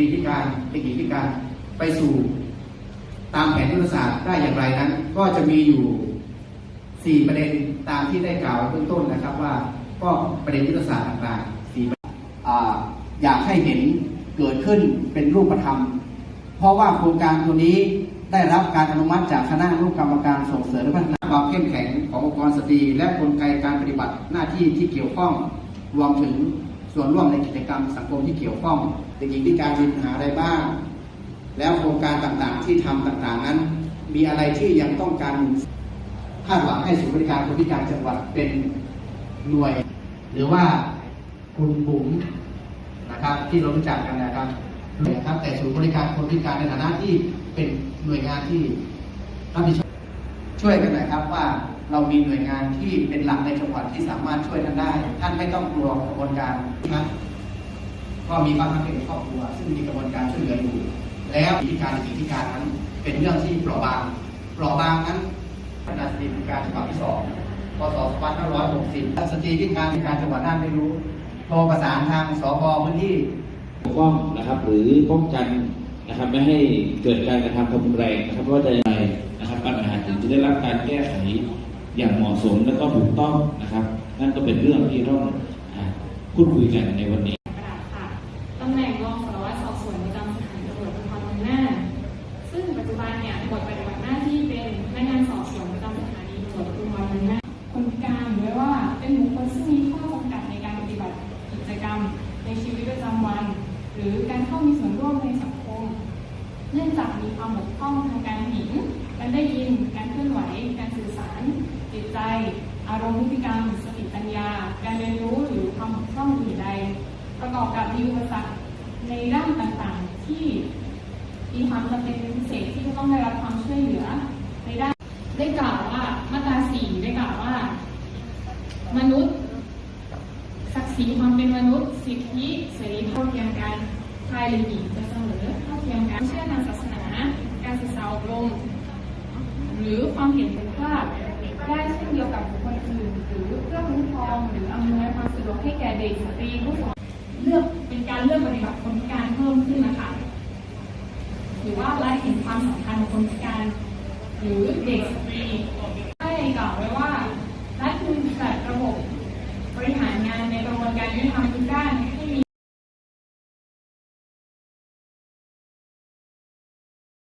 รีพิการเด็กหญิงพิการไปสู่ตามแผนยุทธศาสตร์ได้อย่างไรนั้น ก็จะมีอยู่ 4 ประเด็นตามที่ได้กล่าวไว้เบื้องต้นนะครับว่าก็ประเด็นยุทธศาสตร์ต่างๆสี่อ่าอยากให้เห็นเกิดขึ้นเป็นรูปธรรม เพราะว่าโครงการตัวนี้ได้รับการอนุมัติจากคณะอนุกรรมการส่งเสริมและพัฒนาความเข้มแข็งขององค์กรสตรีและกลไกการปฏิบัติหน้าที่ที่เกี่ยวข้องรวมถึง ส่วนร่วมในกิจกรรมสังคมที่เกี่ยวข้องเด็กหญิงพิการมีปัญหาอะไรบ้าง แล้วโครงการต่างๆที่ทำต่างๆนั้น มีอะไรที่ยังต้องการคาดหวังให้ศูนย์บริการคนพิการจังหวัดเป็นหน่วย หรือว่าคุณบุ๋มนะครับที่เรารู้จักกันนะครับนะครับแต่ศูนย์บริการคนพิการในฐานะที่เป็นหน่วยงานที่รับผิดชอบ ช่วยกันหน่อยครับว่าเรามีหน่วยงานที่เป็นหลักในจังหวัดที่สามารถช่วยท่านได้ ท่านไม่ต้องกลัวกระบวนการนะก็มีบ้านพักเด็กในครอบครัว ซึ่งมีกระบวนการช่วยเหลืออยู่ แล้วพิธีการหญิงพิการนั้นเป็นเรื่องที่เปราะบางเปราะบางนั้นพระราชบัญญัติการฉบับที่สองพศ2560สตรีพิการพิการจังหวัดน่านไม่รู้โทรประสานทางสพพื้นที่ปกป้องนะครับ หรือป้องกันนะครับไม่ให้เกิดการกระทำความรุนแรงนะครับว่าจะยังไงนะครับ ปัญหาถึงจะได้รับการแก้ไขอย่างเหมาะสมและก็ถูกต้องนะครับ นั่นก็เป็นเรื่องที่ต้องพูดคุยกันในวันนี้กระดาษค่ะตำแหน่งรองสารวัตรสอบสวนประจำสถานีตำรวจภูธรเมืองน่านซึ่งปัจจุบันเนี่ยบทปฏิบัติหน้าที่เป็นพนักงานสอบสวนประจำสถานีตำรวจภูธรเมืองน่านคนพิการหรือว่าเป็นบุคคลซึ่งมีข้อจำกัดในการปฏิบัติกิจกรรม ในชีวิตประจำวัน หรือการเข้ามีส่วนร่วมในสังคม เนื่องจากมีความบกพร่องทางการได้ยิน การเคลื่อนไหว การสื่อสาร จิตใจ อารมณ์ พฤติกรรม สติปัญญา การเรียนรู้หรือความบกพร่องอื่นใด ประกอบกับมีอุปสรรคในด้านต่างๆ ที่มีความจำเป็นพิเศษที่จะต้องได้รับความช่วยเหลือในด้านได้กล่าวว่ามาตราสี่ได้กล่าวว่า มนุษย์ศักดิ์ศรีความเป็นมนุษย์ สิทธิเสรีเท่าเทียมกันชายหรือหญิงจะเสมอเท่าเทียมกันเชื่อทางศาสนา การศึกษาอบรมหรือความเห็นเป็นภาพ ได้เช่นเดียวกับบุคคลอื่นหรือเพื่อคุ้มครองหรืออำนวยความสะดวกให้แก่เด็กสตรีผู้สูงเลือกเป็นการเลือกปฏิบัติคนพิการเพิ่มขึ้นนะคะหรือว่าราฐเห็นความสำคัญของคนพิการหรือเด็กสตรีได้กล่าวไว้ว่ารัฐคือจัดระบบบริหารงานในกระบวนการยุติธรรมทุกด้าน